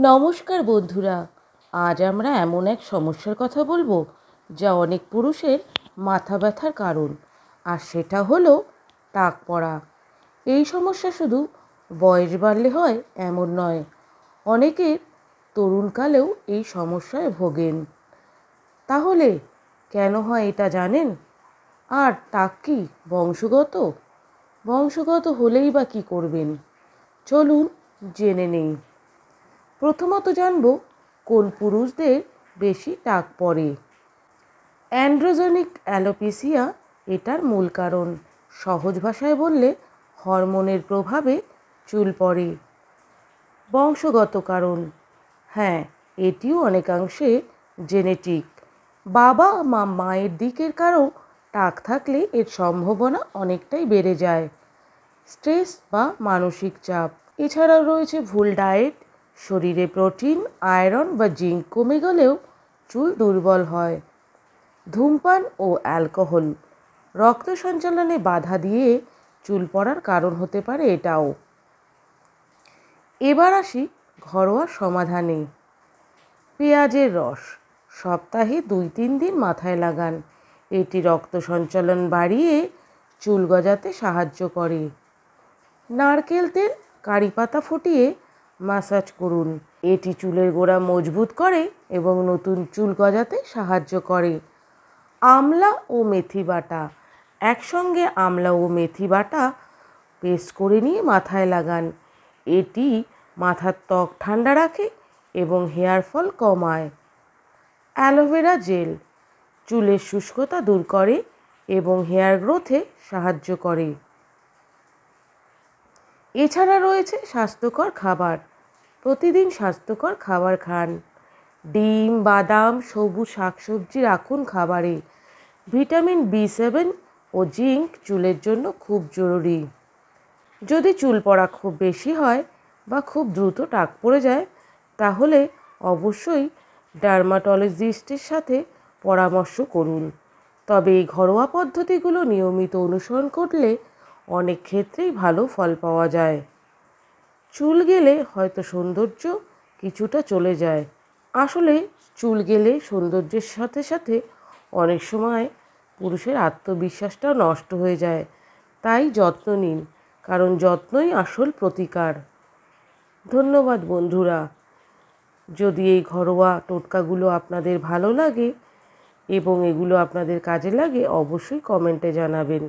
নমস্কার বন্ধুরা, আজ আমরা এমন এক সমস্যার কথা বলব যা অনেক পুরুষের মাথা ব্যথার কারণ, আর সেটা হলো টাক পড়া। এই সমস্যা শুধু বয়স বাড়লে হয় এমন নয়, অনেকের তরুণকালেও এই সমস্যায় ভোগেন। তাহলে কেন হয় এটা জানেন? আর টাক কি বংশগত? বংশগত হলেই বা কী করবেন? চলুন জেনে নেই। প্রথমত জানব, কোন পুরুষদের বেশি টাক পড়ে? অ্যান্ড্রোজেনিক অ্যালোপেসিয়া এটার মূল কারণ। সহজ ভাষায় বললে, হরমোনের প্রভাবে চুল পড়ে। বংশগত কারণ। হ্যাঁ এটিও অনেকাংশে জেনেটিক। বাবা মা মায়ের দিকের কারও টাক থাকলে এর সম্ভাবনা অনেকটাই বেড়ে যায়। স্ট্রেস বা মানসিক চাপ। এছাড়াও রয়েছে ভুল ডায়েট শরীরে প্রোটিন, আয়রন বা জিঙ্ক কমে গেলেও চুল দুর্বল হয়। ধূমপান ও অ্যালকোহল, রক্ত সঞ্চালনে বাধা দিয়ে চুল পড়ার কারণ হতে পারে এটাও। এবার আসি ঘরোয়া সমাধানে। পেঁয়াজের রস, সপ্তাহে দুই তিন দিন মাথায় লাগান। এটি রক্ত সঞ্চালন বাড়িয়ে চুল গজাতে সাহায্য করে। নারকেল তেল, কারি পাতা ফুটিয়ে মাসাজ করুন। এটি চুলের গোড়া মজবুত করে এবং নতুন চুল গজাতে সাহায্য করে। আমলা ও মেথি বাটা। একসঙ্গে আমলা ও মেথি বাটা পেস্ট করে নিয়ে মাথায় লাগান। এটি মাথার ত্বক ঠান্ডা রাখে এবং হেয়ার ফল কমায়। Aloe vera gel. চুলের শুষ্কতা দূর করে এবং হেয়ার গ্রোথে সাহায্য করে। এছাড়া রয়েছে স্বাস্থ্যকর খাবার। প্রতিদিন স্বাস্থ্যকর খাবার খান। ডিম, বাদাম, সবুজ শাকসবজি রাখুন খাবারে। ভিটামিন বি সেভেন ও জিঙ্ক চুলের জন্য খুব জরুরি। যদি চুল পড়া খুব বেশি হয় বা খুব দ্রুত টাক পড়ে যায়, তাহলে অবশ্যই ডার্মাটোলজিস্টের সাথে পরামর্শ করুন। তবে এই ঘরোয়া পদ্ধতিগুলো নিয়মিত অনুসরণ করলে অনেক ক্ষেত্রেই ভালো ফল পাওয়া যায়। চুল গেলে হয়তো সৌন্দর্য কিছুটা চলে যায়। আসলে চুল গেলে সৌন্দর্যের সাথে সাথে অনেক সময় পুরুষের আত্মবিশ্বাসটাও নষ্ট হয়ে যায়। তাই যত্ন নিন, কারণ যত্নই আসল প্রতিকার। ধন্যবাদ বন্ধুরা। যদি এই ঘরোয়া টোটকাগুলো আপনাদের ভালো লাগে এবং এগুলো আপনাদের কাজে লাগে, অবশ্যই কমেন্টে জানাবেন।